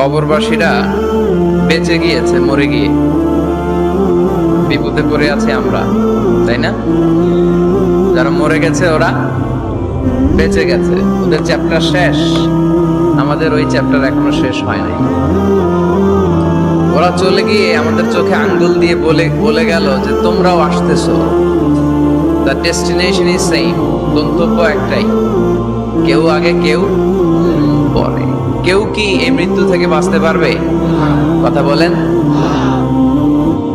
কবরবাসীরা বেঁচে গিয়েছে, মরে গিয়ে। বিপদে পড়ে আছি আমরা, তাই না? যারা মরে গেছে, ওরা বেঁচে গেছে। ওদের চ্যাপ্টার শেষ। আমাদের ওই চ্যাপ্টার এখনও শেষ হয় নাই। ওরা চলে গিয়ে আমাদের চোখে আঙ্গুল দিয়ে বলে বলে গেল যে, তোমরাও আসতেছো। দ্য ডেস্টিনেশন ইজ সেম গন্তব্য একটাই। কেউ আগে, কেউ পরে। কেউ কি এই মৃত্যু থেকে বাঁচতে পারবে? কথা বলেন।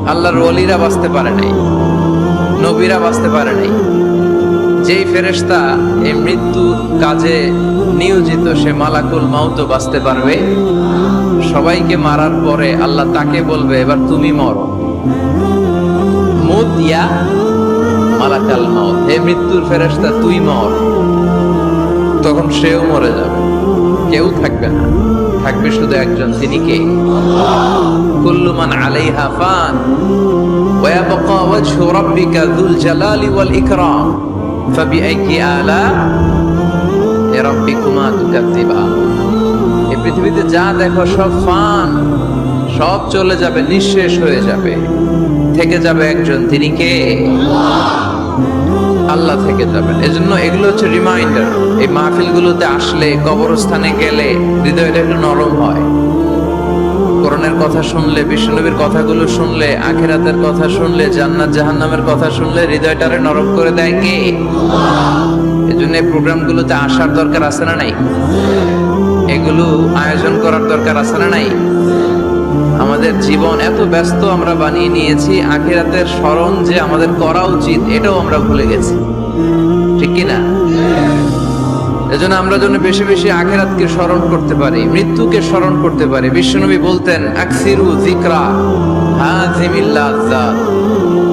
আল্লাহর ওলিরা বাঁচতে পারে নাই। নবীরা বাঁচতে পারে নাই। যেই ফেরেশতা এই মৃত্যুর কাজে নিয়োজিত, সে মালাকুল মাউত বাঁচতে পারবে। সবাইকে মারার পরে আল্লাহ তাকে বলবে, এবার তুমি মরো। মুত ইয়া মালাকাল মাউত। হে মৃত্যুর ফেরেশতা, তুই মর। তখন সেও মরে যাবে। কেউ থাকবে না থাকবে শুধু একজন তিনি কে কুল্লু মান আলাইহা ফান ويبقى وجه ربك ذو الجلال والإكرام فبأي آلاء ربكما تكذبان এই পৃথিবীতে যা দেখো সব ফান সব চলে যাবে নিঃশেষ হয়ে যাবে থেকে যাবে একজন তিনি কে আল্লাহ থেকে যাবেন। এজন্য এগুলো হচ্ছে রিমাইন্ডার এই মাহফিলগুলোতে আসলে, কবরস্থানে গেলে হৃদয়টা একটু নরম হয়। কোরআনের কথা শুনলে বিষ্ণুনবীর কথাগুলো শুনলে, আখেরাতের কথা শুনলে, জান্নাত, জাহান্নামের কথা শুনলে হৃদয়টারে নরম করে দেয় কে? এজন্য এই প্রোগ্রামগুলোতে আসার দরকার আছে না নাই? এগুলো আয়োজন করার দরকার আছে না নাই? আমাদের জীবন এত ব্যস্ত আমরা বানিয়ে নিয়েছি, আখেরাতের স্মরণ যে আমাদের করা উচিত, এটাও আমরা ভুলে গেছি। ঠিক কি না? এজন্য আমরা যেন বেশি বেশি আখেরাতকে স্মরণ করতে পারি, মৃত্যুকে স্মরণ করতে পারি। বিশ্বনবী বলতেন, আকসিরু জিকরা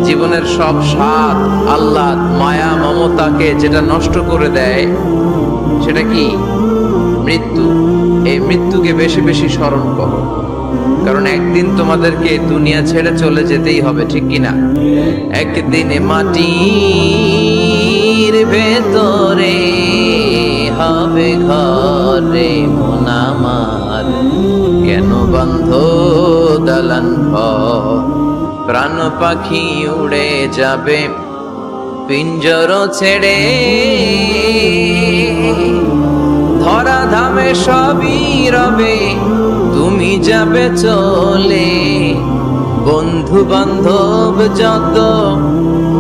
জীবনের সব স্বাদ আল্লাহ মায়া, মমতাকে যেটা নষ্ট করে দেয়, সেটা কি? মৃত্যু। এই মৃত্যুকে বেশি বেশি স্মরণ করো। কারণ একদিন তোমাদেরকে দুনিয়া ছেড়ে চলে যেতেই হবে, ঠিক কিনা? একদিন মাটির ভেতরে হবে ঘরে মোনামার কেন বন্ধ দালান প্রাণ পাখি উড়ে যাবে, পিঞ্জর ছেড়ে। ধরা ধামে সবই রবে তুমি যাবে চলে। বন্ধু বান্ধব যত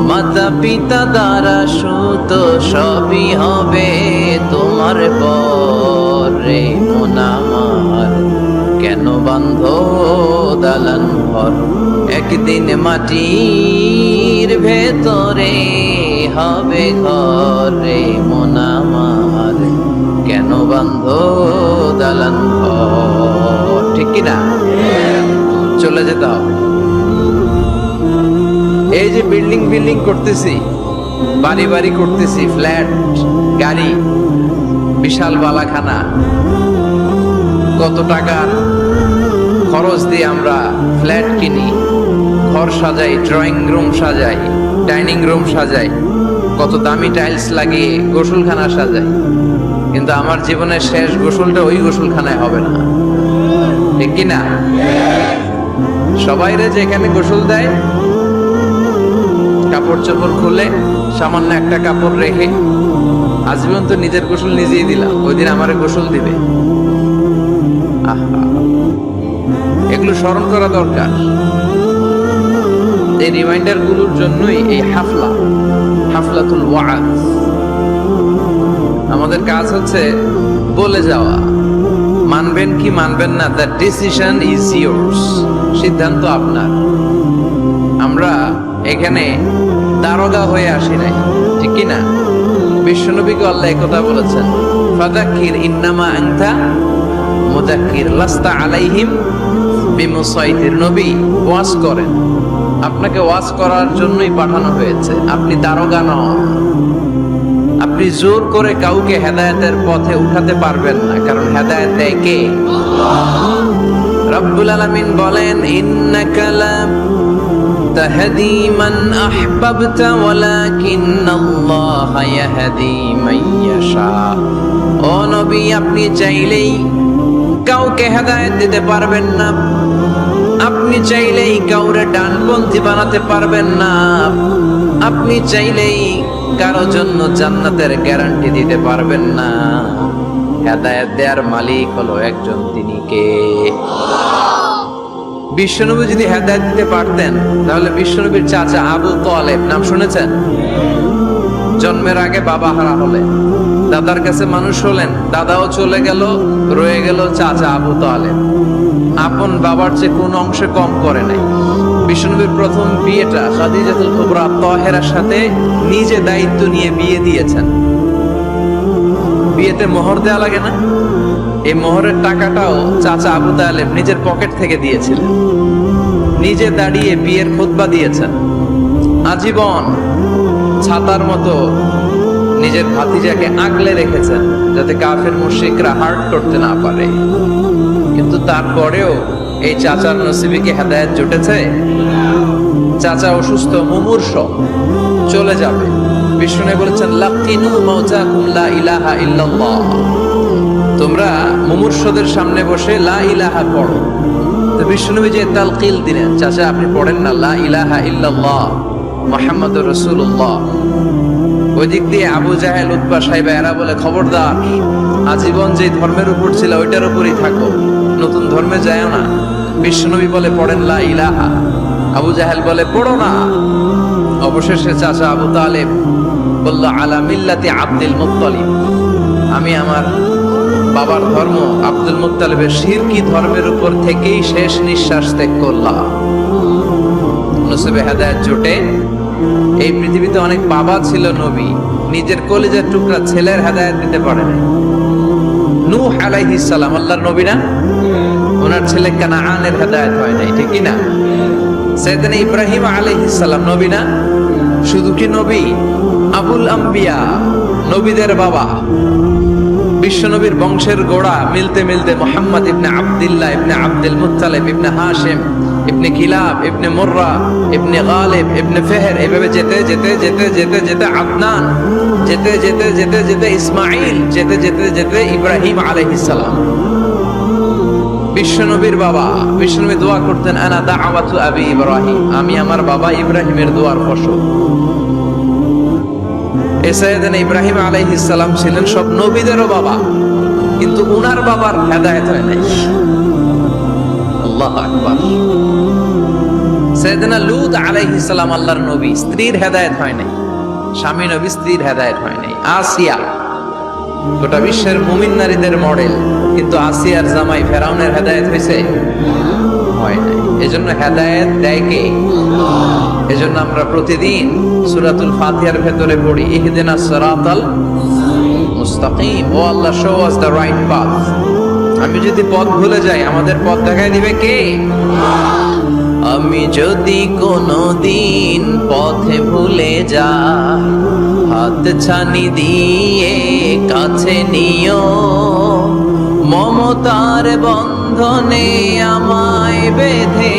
মাতা পিতা দ্বারা সুত সবই হবে তোমার পরে। মোনামার কেন বান্ধ দালান ঘর? একদিন মাটির ভেতরে হবে ঘরে। মোনামার বিল্ডিং বিল্ডিং করতেছি, বাড়ি বাড়ি করতেছি ফ্ল্যাট গাড়ি, বিশাল বালাখানা। কত টাকার খরচ দিয়ে আমরা ফ্ল্যাট কিনি, ঘর সাজাই ড্রয়িং রুম সাজাই ডাইনিং রুম সাজাই, কত দামি টাইলস লাগিয়ে গোসলখানা সাজাই। কিন্তু আমার জীবনের শেষ গোসলটা ওই গোসলখানায় হবে না। ঠিক কি না? সবাইরে যেখানে গোসল দেয় কাপড় চোপড় খুলে সামান্য একটা কাপড় রেখে আজীবন তো নিজের গোসল নিজেই দিলাম। ওই দিন আমারে গোসল দিবে। এগুলো স্মরণ করা দরকার। এই রিমাইন্ডারগুলোর জন্যই এই হাফলা, হাফলাতুল ওয়াজ। আমাদের কাজ হচ্ছে বলে যাওয়া। মানবেন কি মানবেন না দ্য ডিসিশন ইজ ইয়োর্স সিদ্ধান্ত আপনার। আমরা এখানে দারোগা হয়ে আসি নাই। ঠিক কি না বিশ্বনবীকে আল্লাহ একথা বলেছেন ফাদাক্কির ইন্নামা আনতা মুদাক্কির লাস্তা আলাইহিম বিমুসাইতির। নবী ওয়াজ করেন। আপনাকে ওয়াজ করার জন্যই পাঠানো হয়েছে। আপনি দারোগা নন। আপনি জোর করে কাউকে হেদায়েতের পথে উঠাতে পারবেন না, কারণ হেদায়েত দেয় কে? রব্বুল আলামিন বলেন, ইন্নাকা লা তাহদি মান আহবাবতা ওয়ালাকিন্নাল্লাহা ইয়াহদি মান ইয়াশা। ও নবী, আপনি চাইলেই কাউকে হেদায়েত দিতে পারবেন না। আপনি চাইলেই কাউরে ডানপন্থী বানাতে পারবেন না। আপনি চাইলেই কারও জন্য জান্নাতের গ্যারান্টি দিতে পারবেন না। হেদায়েত দেওয়ার মালিক হলো একজন তিনি কে? বিশ্বনবী যদি হেদায়েত দিতে পারতেন, তাহলে বিশ্বনবীর চাচা আবু তোয়ালেব, নাম শুনেছেন? জন্মের আগে বাবা হারা হলেন দাদার কাছে মানুষ হলেন, দাদাও চলে গেল, রয়ে গেল চাচা আবু তালেব আপন বাবার চেয়ে কোন অংশে কম করে নাই। বিষ্ণুনবীর প্রথম বিয়েটা খাদিজাতুল কুবরা তহেরার সাথে নিজে দায়িত্ব নিয়ে বিয়ে দিয়েছেন। বিয়েতে মোহর দেওয়া লাগে না? এই মোহরের টাকাটাও চাচা আবু তালেব নিজের পকেট থেকে দিয়েছিলেন। নিজে দাঁড়িয়ে বিয়ের খুতবা দিয়েছেন। আজীবন ছাতার মতো নিজের ভাতিজাকে আগলে রেখেছেন, যাতে কাফের মুশরিকরা হার্ট করতে না পারে। কিন্তু তারপরেও এই চাচার নসিবে কি হেদায়েত জুটেছে? চাচা অসুস্থ, মুমূর্ষ, চলে যাবে। বিষ্ণু বলেছেন, লাকিনু মাউতাকুম লা ইলাহা ইল্লাল্লাহ। তোমরা মুমূর্ষদের সামনে বসে লা ইলাহা পড়ো। তো বিষ্ণুনবী যে তালকিল দিলেন, চাচা, আপনি পড়েন না, লা ইলাহা ইল্লাল্লাহ মোহাম্মদ রসুল্লাহ ওই দিক দিয়ে আবু জাহেল উৎপা সাহেবা এরা বলে, খবরদার, আজীবন যে ধর্মের উপর ছিল, ওইটার উপরই থাকো। নতুন ধর্মে যায়ও না। বিশ্বনবী বলে, পড়েন লা ইলাহা। আবু জাহেল বলে, পড়ো না। অবশেষে চাচা আবু তালেব বলল, আলা মিল্লাতি আব্দুল মুত্তালিব, আমি আমার বাবার ধর্ম আব্দুল মুত্তালিবের শিরকি ধর্মের উপর থেকেই শেষ নিঃশ্বাস ত্যাগ করলাম নসিবে হেদায়ত জোটে। এই পৃথিবীতে অনেক বাবা ছিল নবী, নিজের কলেজের টুকরা ছেলের হেদায়ত দিতে পারে না নূহ আলাইহিস সালাম, আল্লাহর নবী না? ওনার ছেলে কানাআনের হেদায়ত হয় নাই ঠিক না? সেদিন ইব্রাহিম আলাইহিস সালাম নবী না? শুধু কি নবী? আবুল আম্বিয়া, নবীদের বাবা। বিশ্বনবীর বংশের গোড়া মিলতে মিলতে মোহাম্মদ ইবনে আব্দুল্লাহ ইবনে আব্দুল মুত্তালিব, ইবনে হাশিম, ইবনে কিলাব ইবনে মুর্রা, ইবনে গালিব, ইবনে ফেহের, এভাবে যেতে যেতে যেতে যেতে যেতে আদনান, যেতে যেতে যেতে যেতে ইসমাইল যেতে যেতে যেতে ইব্রাহিম আলাইহিস সালাম। বিশ্বনবীর বাবা, বিশ্বনবী দোয়া করতেন, আনা দাআওয়াতু আবি ইব্রাহিম আমি আমার বাবা ইব্রাহিমের দোয়ার ফসল। এসাইয়েদান ইব্রাহিম আলাইহিস সালাম ছিলেন সব নবীদেরও বাবা, কিন্তু উনার বাবার হেদায়েত হয় নাই। আল্লাহ আকবার। সৈয়দনা লুত আলাইহিস সালাম আল্লাহর নবী, স্ত্রীর হেদায়েত হয় নাই। স্বামী নবী, স্ত্রীর হেদায়েত হয় নাই। আসিয়া, গোটা বিশ্বের মুমিন নারীদের মডেল, কিন্তু আসিয়ার জামাই ফেরাউনের হেদায়েত হয়েছে? হয় নাই। এজন্য হেদায়েত দেয় কে? এজন্য আমরা প্রতিদিন সূরাতুল ফাতিহার ভেতরে পড়ি ইহদিনাস সিরাতাল মুস্তাকিম। O Allah show us right path আমি যদি পথ ভুলে যাই, আমাদের পথ দেখাই দিবে কে? আমি যদি কোনো দিন পথে ভুলে যাই, হাত ছানি দিয়ে কাছে নিও, মমতার বন্ধনে আমায় বেঁধে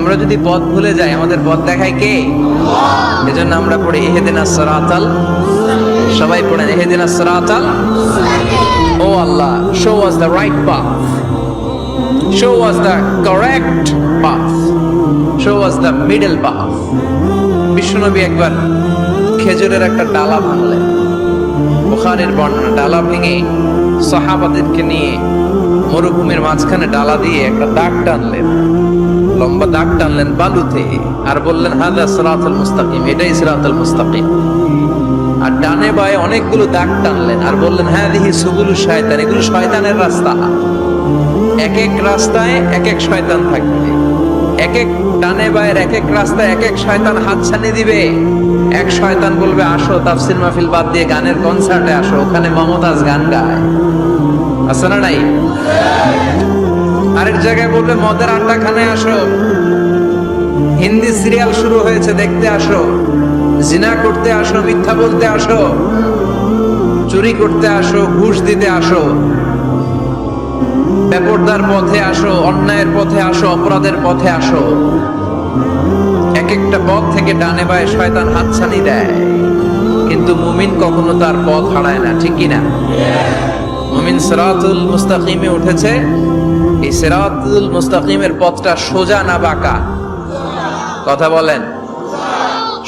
আমরা যদি পথ ভুলে যাই, আমাদের পথ দেখায় কে? এজন্য আমরা পড়ি এহেদিনা সরাতাল সবাই পড়েন এহেদিনা সরাতাল O Allah show us the right path show us the correct path show us the middle path বিশ্বনবী একবার খেজুরের একটা ডালা ভাঙলেন। বুখারের বর্ণনা, ডালা ভেঙে সাহাবাদেরকে নিয়ে মরুভূমির মাঝখানে ডালা দিয়ে একটা দাগ টানলেন। লম্বা দাগ টানলেন বালুতে আর বললেন, হাদা সিরাতুল মুস্তাকিম, এটাই সিরাতুল মুস্তাকিম। আর ডানে বায়ে অনেকগুলো দাগ টানলেন আর বললেন হ্যাঁ দেখি সুগুলু শয়তান, এগুলো শয়তানের রাস্তা। এক এক রাস্তায় এক এক শয়তান থাকবে। এক এক ডানে বায়ের এক এক রাস্তায় এক এক শয়তান হাত ছানি দিবে। এক শয়তান বলবে, আসো, তাফসির মাহফিল বাদ দিয়ে গানের কনসার্টে আসো, ওখানে মমতাজ গান গায়। আছে না নাই? আরেক জায়গায় বলবে, মদের আড্ডাখানে আসো। হিন্দি সিরিয়াল শুরু হয়েছে, দেখতে আসো। জিনা করতে আসো, মিথ্যা বলতে আসো। চুরি করতে আসো, ঘুষ দিতে আসো। বেপরদার পথে আসো, অন্যায়ের পথে আসো, অপরাধের পথে আসো। এক একটা পথ থেকে ডানে বায়ে শয়তান হাতছানি দেয়। কিন্তু মুমিন কখনো তার পথ হারায় না, ঠিক কিনা? মুমিন সিরাতুল মুস্তাকিমে উঠেছে। এই সিরাতুল মুস্তাকিমের পথটা সোজা না বাঁকা? কথা বলেন।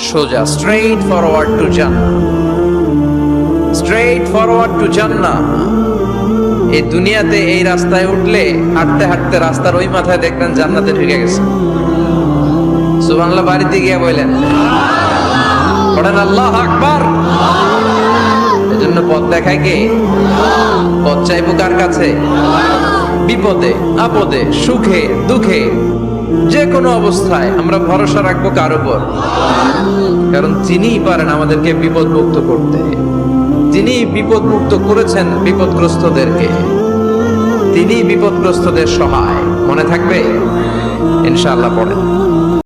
সোজা স্ট্রেইট ফরওয়ার্ড টু জান্নাহ স্ট্রেইট ফরওয়ার্ড টু জান্নাহ এই দুনিয়াতে এই রাস্তায় উঠলে হাঁটতে হাঁটতে রাস্তার ওই মাথায় দেখবেন জান্নাতে ঢুকে গেছে। সুবাংলা বাড়িতে গিয়ে বললেন পড়েন আল্লাহ আকবার। এজন্য পথ দেখায় কে? পথ চাইব কার কাছে? বিপদে, আপদে, সুখে, দুঃখে যে কোনো অবস্থায় আমরা ভরসা রাখব কার উপর? কারণ তিনিই পারেন আমাদেরকে বিপদ মুক্ত করতে। তিনি বিপদ মুক্ত করেছেন বিপদগ্রস্তদেরকে তিনি বিপদগ্রস্তদের সহায়। মনে থাকবে? ইনশাআল্লাহ পড়েন।